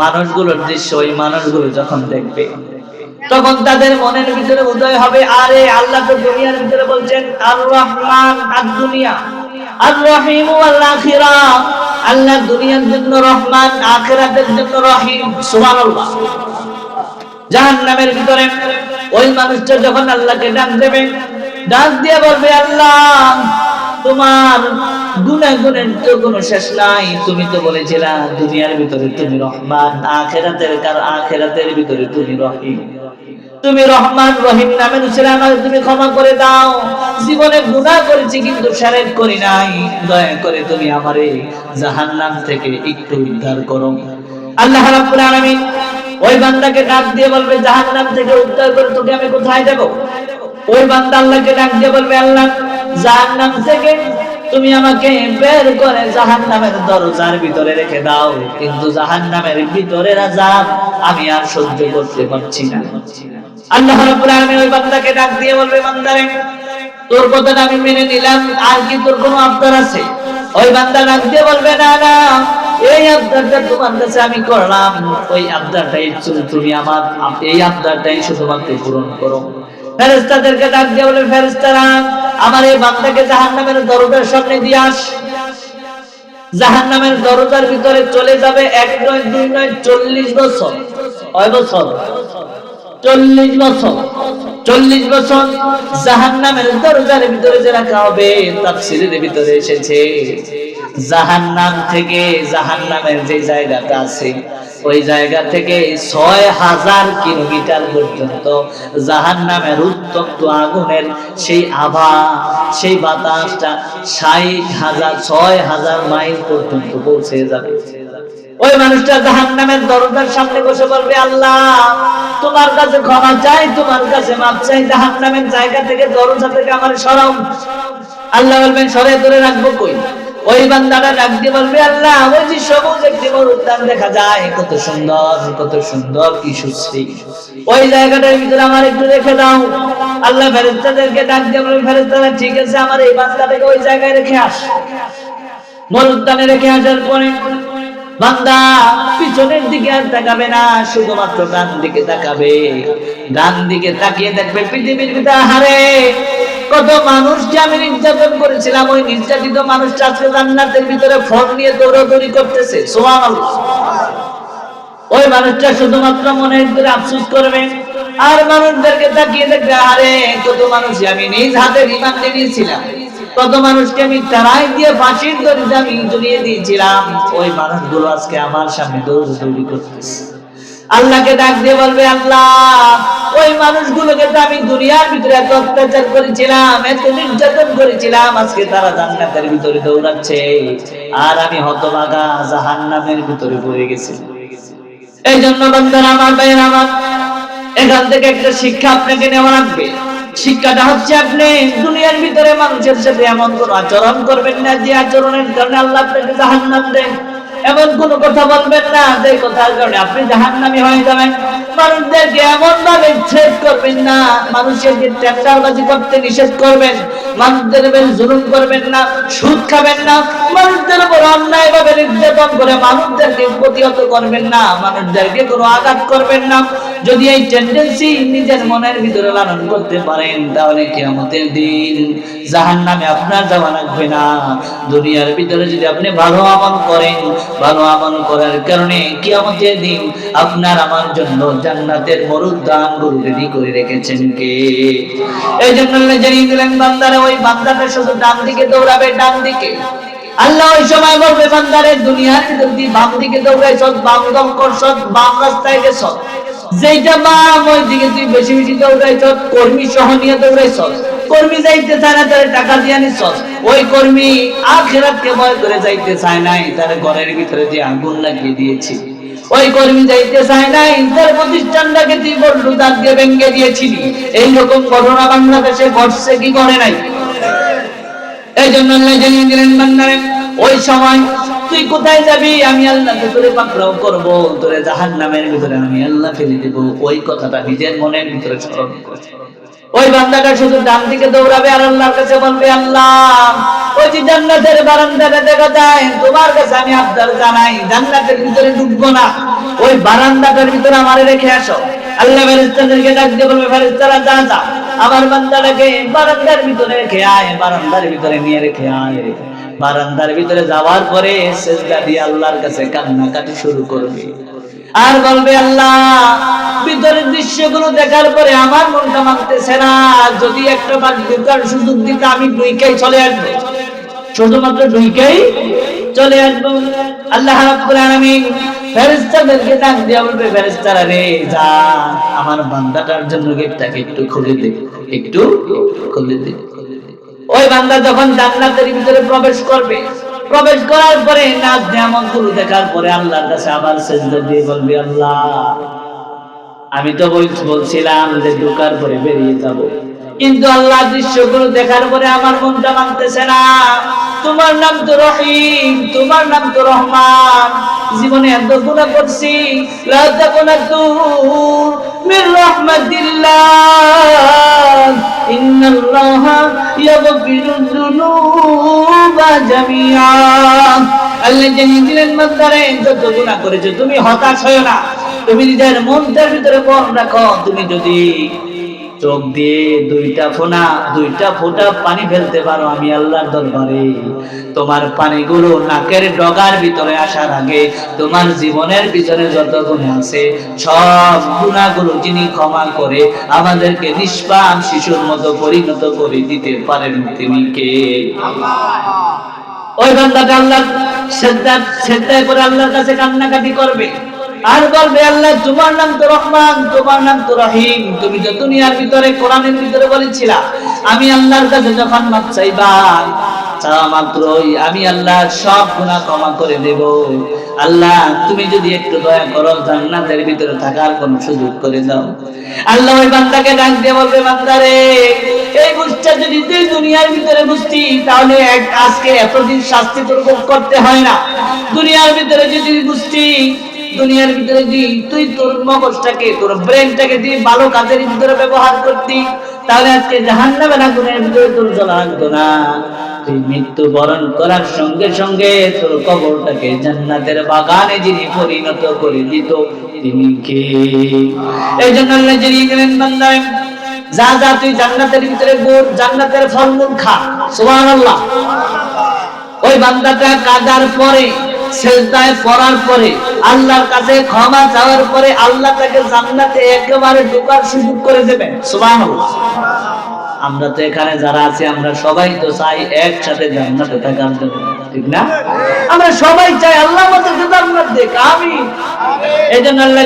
মানুষগুলোর দৃশ্য ওই মানুষগুলো যখন দেখবে, তখন তাদের মনের ভিতরে উদয় হবে, আরে আল্লাহ তো দুনিয়ার ভিতরে বলছেন আর রহমান আর দুনিয়া আর রহিম আল আখিরা আল্লাহ দুনিয়ার জন্য রহমান জন্য রহিম ভিতরে ওই মানুষটা যখন আল্লাহকে ডাক দেবে, ডাক দিয়ে বলবে, আল্লাহ তোমার গুণাগুণের তো কোনো শেষ নাই। তুমি তো বলেছিলা, দুনিয়ার ভিতরে তুমি রহমান, আখেরাতের কার, আখেরাতের ভিতরে তুমি রহিম। তুমি রহমান, রহিম নামের ছেলে আমাকে তুমি ক্ষমা করে দাও। জীবনে গুনাহ করেছি কিন্তু শারেক করি নাই। দয়া করে তুমি আমারে জাহান্নাম থেকে একটু উদ্ধার করো। আল্লাহ রাব্বুল আলামিন ওই বান্দাকে ডাক দিয়ে বলবে, জাহান্নাম থেকে উদ্ধার করে তোকে আমি কোথায় দেব? ওই বান্দা আল্লাহকে ডাক দিয়ে বলবে, আল্লাহ জাহান্নাম থেকে তুমি আমাকে বের করে জাহান্নামের দরজার ভিতরে রেখে দাও। কিন্তু জাহান্নামের ভিতরের আযাব আমি আর সহ্য করতে পারছি না। আল্লাহ রাব্বুল আলামিন ওই বান্দাকে ডাক দিয়ে বলবে, বান্দারে, তোর কথাটা আমি মেনে নিলাম, আর কি তোর কোনো আবদার আছে? ওই বান্দা ডাক দিয়ে বলবে, না না, এই আবদারটা তোমার কাছে আমি করলাম। ওই আবদারটাই তুমি আমার, এই আবদারটাই শুধুমাত্র পূরণ করো। ফেরেশতাদেরকে ডাক দিয়ে বলে ফেরেশতারা আমার এই বান্দাকে জাহান্নামের দরজার সামনে দিয়ে আস। জাহান্নামের দরজার ভিতরে চলে যাবে এক নয়, দুই নয়, চল্লিশ বছর। কয় বছর? চল্লিশ বছর। চল্লিশ বছর। জাহান্নামের দরজার ভিতরে যে রাখা হবে, তাফসিরের ভিতরে এসেছে। জাহান্নাম থেকে জাহান্নামের যে জায়গাটা আছে ওই জায়গা থেকে ছয় হাজার কিলোমিটার পর্যন্ত জাহান্নামের উত্তপ্ত আগুনের সেই আভা সেই বাতাসটা ষাট হাজার, ছয় হাজার মাইল পর্যন্ত পৌঁছে যাবে। ওই মানুষটা জাহান নামের দরজার সামনে বসে বলবে, আল্লাহ, তোমার কাছে ক্ষমা চাই, তোমার কাছে মাপ চাই জাহান নামের জায়গা থেকে দরজা থেকে আমার সরাও। আল্লাহ বলবেন সরে ধরে রাখব কই? ওই বান্দাটা ডাক দিয়ে বলবে, আল্লাহ, ওই যে সবুজ একটি বড় উদ্যান দেখা যায়। কত সুন্দর কত সুন্দর, কি সুশ্রী। ওই জায়গাটার ভিতরে আমার একটু রেখে দাও। আল্লাহ ফেরেস্তাদেরকে ডাক দিয়ে বলবে ফেরেস্তারা ঠিক আছে, আমার এই বান্দাটাকে ওই জায়গায় রেখে আস। মরুদ্যানে রেখে আসার পরে বান্দা পিছনের দিকে আর তাকাবে না, শুধুমাত্র ডান দিকে তাকাবে। ডান দিকে তাকিয়ে দেখবে পৃথিবীর ভিতরে হারে কত মানুষকে আমি নির্যাতন করেছিলাম, ওই নির্যাতিত মানুষটা আজকে জান্নাতের ভিতরে ফোন নিয়ে দৌড়াদৌড়ি করতেছে, সুবহানাল্লাহ। ওই মানুষটা শুধুমাত্র মনের ভিতরে আফসোস করবে, আর মানুষদেরকে তাকিয়ে দেখবে, আরে, কত মানুষ আমি নিজ হাতে রিমান্ড নিয়েছিলাম, কত মানুষকে আমি তারাই দিয়ে ফাঁসির দড়িতে আমি ঝুলিয়ে দিয়েছিলাম, ওই মানুষগুলো আজকে আমার সামনে দৌড়াদৌড়ি করতেছে। আল্লাহকে ডাক দিয়ে বলবে, আল্লাহ, ওই মানুষগুলোকে তো আমি দুনিয়ার ভিতরে এত অত্যাচার করেছিলাম, এত নির্যাতন করেছিলাম, আজকে তারা জান্নাতের ভিতরে দৌড়াচ্ছে। আর আমি হতভাগা জাহান্নামের ভিতরে পড়ে গেছি। এই জন্য বন্ধুরা, আমার ভাইয়ের আমার, এখান থেকে একটা শিক্ষা আপনাকে নেওয়া লাগবে। শিক্ষাটা হচ্ছে আপনি দুনিয়ার ভিতরে মানুষের সাথে এমন কোন আচরণ করবেন না, যে আচরণের কারণে আল্লাহ আপনাকে জাহান্নাম দেন এমন কোন কথা বলবেন না, যে কথার কারণে আপনি জাহান্নামী হয়ে যাবেন। মানুষদেরকে এমন ভাবে ছেদ করবেন না মানুষেরকে টেন্ডারবাজি করতে নিষেধ করবেন। মানুষদের জুলুম করবেন না, সুদ খাবেন না। মানুষদের উপর অন্যায় ভাবে নির্যাতন করে মানুষদেরকে প্রতিহত করবেন না, মানুষদেরকে কোনো আঘাত করবেন না। যদি এই টেন্ডেন্সি নিজের মনের ভিতরে লালন করতে পারেন, তাহলে কিয়ামতের দিন জাহান্নামে আপনার যাওয়া লাগবে না। দুনিয়ার ভিতরে যদি আপনি ভালো আমল করেন, ভালো আমল করার কারণে কিয়ামতের দিন আপনার আমার জন্য জান্নাতের মরুদ্যান গরু রেডি করে রেখেছেন কে? এই জন্য জানিয়ে দিলেন, বান্দারা ওই বান্দাটা শুধু ডান দিকে দৌড়াবে, ডান দিকে। আল্লাহ ওই সময় বলবে, বান্দারে, দুনিয়ার ভিতর দিয়ে বাম দিকে দৌড়াই সৎ বাম দম কর, সৎ বাম রাস্তায় গেছ যেটা বাম ওই দিকে তুই বেশি বেশি দৌড়াইছ কর্মী সহ নিয়ে দৌড়াইছ কর্মী যাইতে চায় না, তার টাকা দিয়ে নিছ ওই কর্মী আখেরাতকে ভয় করে যাইতে চায় নাই, তার ঘরের ভিতরে যে আগুন লাগিয়ে দিয়েছি। ওই কর্মী যাইতে চায় নাই, তার প্রতিষ্ঠানটাকে তুই বললু তাকে ভেঙে দিয়েছিলি। এইরকম ঘটনা বাংলাদেশে ঘটছে কি করে নাই? এই জন্য জানিয়ে দিলেন বান্দারে, ওই সময় তুই কোথায় যাবি? আমি আল্লাহকে তোরে পাকড়াও করব তোরে জাহান্নামের ভিতরে আমি আল্লাহ ফেলে দেব। ওই কথাটা নিজের মনের ভিতরে স্মরণ ওই বান্দাটা শুধু ডান দিকে দৌড়াবে আর আল্লাহর কাছে বলবে, আল্লাহ, ওই যে জান্নাতের বারান্দাটা দেখা যায়, তোমার কাছে আমি আবদার জানাই, জান্নাতের ভিতরে ঢুকবো না। ওই বারান্দাটার ভিতরে আমারে রেখে আসো। আল্লাহ ফেরেশতাদেরকে ডাক দিয়ে বলবে, ফেরেশতারা, যা যা। আমার বান্দাটাকে বারান্দার ভিতরে রেখে আয়, বারান্দার ভিতরে নিয়ে রেখে আয়। বারান্দার ভিতরে যাওয়ার পরে সেজদা দিয়ে আল্লাহর কাছে কান্নাকাটি শুরু করবে। আর বলবে, আল্লাহ, ভিতরের দৃশ্যগুলো দেখার পরে আমার মনটা মানতেছে না। যদি একটা বার ঢুকার সুযোগ দিতে আমি দুইকেই চলে আসব। শুধুমাত্র দুইকেই চলে আসব। আল্লাহ রাব্বুল আলামিন ফেরেশতাদেরকে ডাক দিয়ে বলবে, ফেরেশতারা রে, যা, আমার বান্দাটার জন্য গেটটাকে একটু খুলে দে, একটু খুলে দে। ওই বান্দা যখন জান্নাতের ভিতরে প্রবেশ করবে, প্রবেশ করার পরে নাচ নিয়ামতগুলো দেখার পরে আল্লাহর কাছে আবার সেজদা দিয়ে বলবে, আল্লাহ, আমি তো বলছিলাম যে ঢোকার পরে বেরিয়ে যাব। কিন্তু আল্লাহ দৃশ্যগুলো দেখার পরে আমার মনটা মানতেছে না। তোমার নাম তো রহিম, তোমার নাম তো রহমান। জীবনে এত গুণা করছি, লা তাকুনাতু মির রাহমাতিল্লাহ। ইন্নাল্লাহা يغفر الذنوب جميعا আল্লাহ যত করেছ, তুমি হতাশ হয়ো না। তুমি নিজের মনটার ভিতরে মন রাখো। তুমি যদি চোখ দিয়ে দুইটা ফোনা দুইটা ফোঁটা পানি ফেলতে পারো আমি আল্লাহর দরবারে। তোমার পানিগুলো নাকের ডগার ভিতরে আসার আগে তোমার জীবনের পিছনে যত গুণ আছে, সব গুণাগুলো যিনি ক্ষমা করে আমাদেরকে নিষ্পাপ শিশুর মতো পরিণত করে দিতে পারেন তিনি কে? ওই বান্দাটা আল্লাহ সেজদা সেজদায় করে আল্লাহর কাছে কান্নাকাটি করবে। আর বলবে, আল্লাহ তোমার নাম তো রহমান তোমার নাম তো রহিম। তুমি তো দুনিয়ার ভিতরে, কোরআনের ভিতরে বলেছিলা, আমি আল্লাহর কাছে যখন মাপ চাইবা মাত্রই আমি আল্লাহ সব গুনাহ ক্ষমা করে দেব। আল্লাহ, তুমি যদি একটু দয়া করো, জান্নাতের ভিতরে থাকার কোন সুযোগ করে দাও। আল্লাহ ওই বান্দাকে ডাক দিয়ে বলবে, বান্দারে, এই বুঝটা যদি তুই দুনিয়ার ভিতরে বুঝতি তাহলে আজকে এতদিন শাস্তি তোর করতে হয় না। দুনিয়ার ভিতরে যদি বুঝতি দুনিয়ার ভিতরে যদি তুই তোর মগজটাকে, তোর ব্রেনটাকে দিয়ে ভালো কাজের ভিতরে ব্যবহার করতি, তাহলে আজকে জাহান্নামে আগুনের ভিতরে তোর জ্বলা লাগতো না। তুই মৃত্যু বরণ করার সঙ্গে সঙ্গে তোর কবরটাকে জান্নাতের বাগানে যিনি পরিণত করে দিত, তিনি কে? এই জানিয়ে গেলেন বান্দায়, যা যা তুই জান্নাতের ভিতরে গোর, জান্নাতের ফলমূল খা, সুবহানাল্লাহ। ওই বান্দাটা কাদার পরে সেজদায় পড়ার পরে আল্লাহর কাছে ক্ষমা চাওয়ার পরে আল্লাহ তাকে জান্নাতে একেবারে ঢোকার সুযোগ করে দেবেন। সুবহানাল্লাহ। আমরা তো এখানে যারা আছি আমরা সবাই তো চাই একসাথে জান্নাতে থাকার জন্য। ঠিক না? আমরা সবাই চাই আল্লাহ আমাদেরকে জান্নাত দেখ আমি এই জন্য আল্লাহ